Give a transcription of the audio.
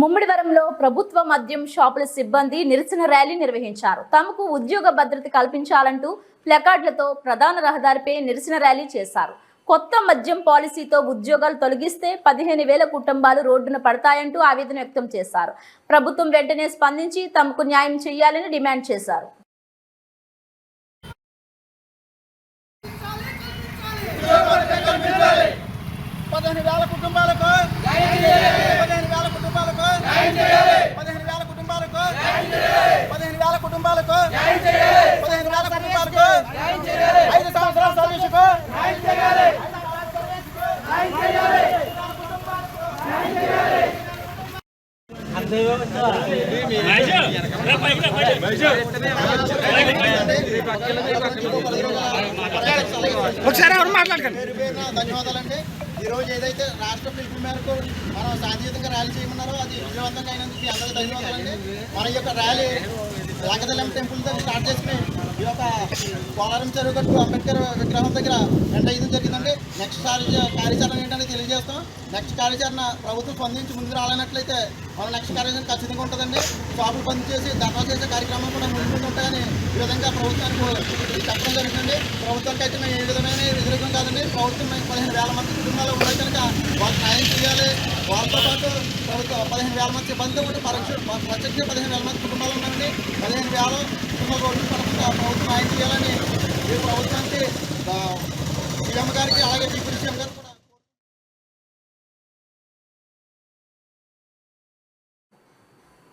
ముమ్మిడివరంలో ప్రభుత్వ మద్యం షాపుల సిబ్బంది నిరసన ర్యాలీ నిర్వహించారు. తమకు ఉద్యోగ భద్రత కల్పించాలంటూ ప్లకార్డులతో ప్రధాన రహదారిపై నిరసన ర్యాలీ చేశారు. కొత్త మద్యం పాలసీతో ఉద్యోగాలు తొలగిస్తే పదిహేను వేల కుటుంబాలు రోడ్డున పడతాయంటూ ఆవేదన వ్యక్తం చేశారు. ప్రభుత్వం వెంటనే స్పందించి తమకు న్యాయం చేయాలని డిమాండ్ చేశారు. పదిహేను వేల కుటుంబాలకు పదిహేను వేల కుటుంబాలకు పదిహేను వేల కుటుంబాలకు పదిహేను వేల కుటుంబాలకు పదిహేను వేల కుటుంబాలకు ఐదు సంవత్సరాల సర్వీసుకు ఒకసారి ఎవరు మాట్లాడకండి. ధన్యవాదాలండి. ఈ రోజు ఏదైతే రాష్ట్ర పిలుపు మేరకు మనం శాంతియుతంగా ర్యాలీ చేయమన్నారో అది విజయవంతంగా అయినందుకు మీ అందరికీ ధన్యవాదాలండి. మన యొక్క ర్యాలీ లంకదలం టెంపుల్ దగ్గర స్టార్ట్ చేసుకుని ఈ యొక్క కోలారం చెరువు అంబేద్కర్ విగ్రహం దగ్గర ఎండ ఐదు నెక్స్ట్ కార్య కార్యాచరణ ఏంటంటే తెలియజేస్తాం. నెక్స్ట్ కార్యాచరణ ప్రభుత్వం స్పందించి ముందుకు రాలేనట్లయితే మన నెక్స్ట్ కార్యాచరణ ఖచ్చితంగా ఉంటుందండి. షాపులు బంద్ చేసి ధర్నా చేసే కార్యక్రమం కూడా ముందు ఉంటాయని ఈ విధంగా ప్రభుత్వానికి చెప్పడం జరుగుతుంది ప్రభుత్వానికి అయితే మేము ఏ విధమైన వ్యతిరేకం కాదండి. ప్రభుత్వం మేము పదిహేను వేల మంది కుటుంబాలు ఉన్నాయి కనుక వాళ్ళకి న్యాయం చేయాలి. వాళ్ళతో పాటు ప్రభుత్వం పదిహేను వేల మంది సిబ్బంది కూడా పరోక్ష ప్రత్యక్ష పదిహేను వేల మంది కుటుంబాలు ఉన్నాయండి పదిహేను వేల కుటుంబాలు ప్రభుత్వం న్యాయం చేయాలని ఈ ప్రభుత్వానికి ఆ, సీఎం గారికి అలాగే డిప్యూటీ సీఎం గారికి కూడా